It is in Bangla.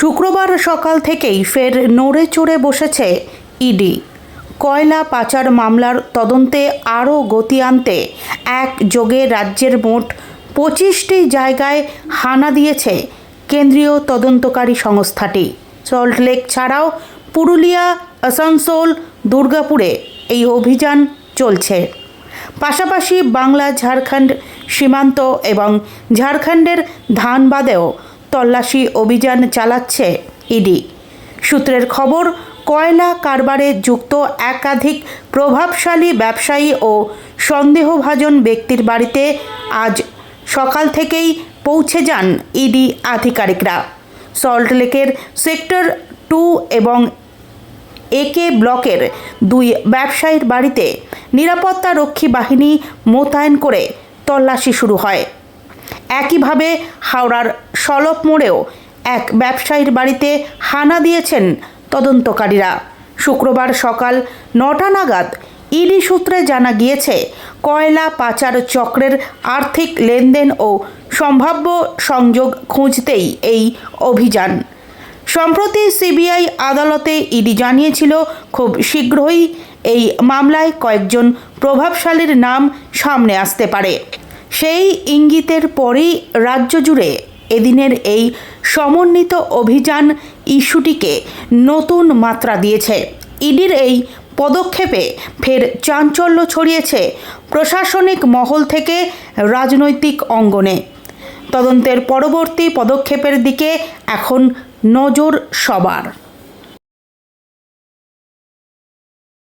শুক্রবার সকাল থেকেই ফের নড়ে চড়ে বসেছে ইডি। কয়লা পাচার মামলার তদন্তে আরও গতি আনতে এক যোগে রাজ্যের মোট পঁচিশটি জায়গায় হানা দিয়েছে কেন্দ্রীয় তদন্তকারী সংস্থাটি। সল্টলেক ছাড়াও পুরুলিয়া, আসানসোল, দুর্গাপুরে এই অভিযান চলছে। পাশাপাশি বাংলা, ঝাড়খণ্ড সীমান্ত এবং ঝাড়খণ্ডের ধানবাদেও তল্লাশি অভিযান চালাচ্ছে ইডি। সূত্রের খবর, কয়লা কারবারে যুক্ত একাধিক প্রভাবশালী ব্যবসায়ী ও সন্দেহভাজন ব্যক্তির বাড়িতে আজ সকাল থেকেই পৌঁছে যান ইডি আধিকারিকরা। সল্টলেকের সেক্টর টু এবং একে ব্লকের দুই ব্যবসায়ীর বাড়িতে নিরাপত্তা রক্ষী বাহিনী মোতায়েন করে তল্লাশি শুরু হয়। একইভাবে হাওড়ার সলপ মোড়েও এক ব্যবসায়ীর বাড়িতে হানা দিয়েছেন তদন্তকারীরা। শুক্রবার সকাল নটা নাগাদ ইডি সূত্রে জানা গিয়েছে, কয়লা পাচার চক্রের আর্থিক লেনদেন ও সম্ভাব্য সংযোগ খুঁজতেই এই অভিযান। সম্প্রতি সিবিআই আদালতে ইডি জানিয়েছিল, খুব শীঘ্রই এই মামলায় কয়েকজন প্রভাবশালীর নাম সামনে আসতে পারে। সেই ইঙ্গিতের পরেই রাজ্য জুড়ে এদিনের এই সমন্বিত অভিযান ইস্যুটিকে নতুন মাত্রা দিয়েছে। ইডির এই পদক্ষেপে ফের চাঞ্চল্য ছড়িয়েছে প্রশাসনিক মহল থেকে রাজনৈতিক অঙ্গনে। তদন্তের পরবর্তী পদক্ষেপের দিকে এখন নজর সবার।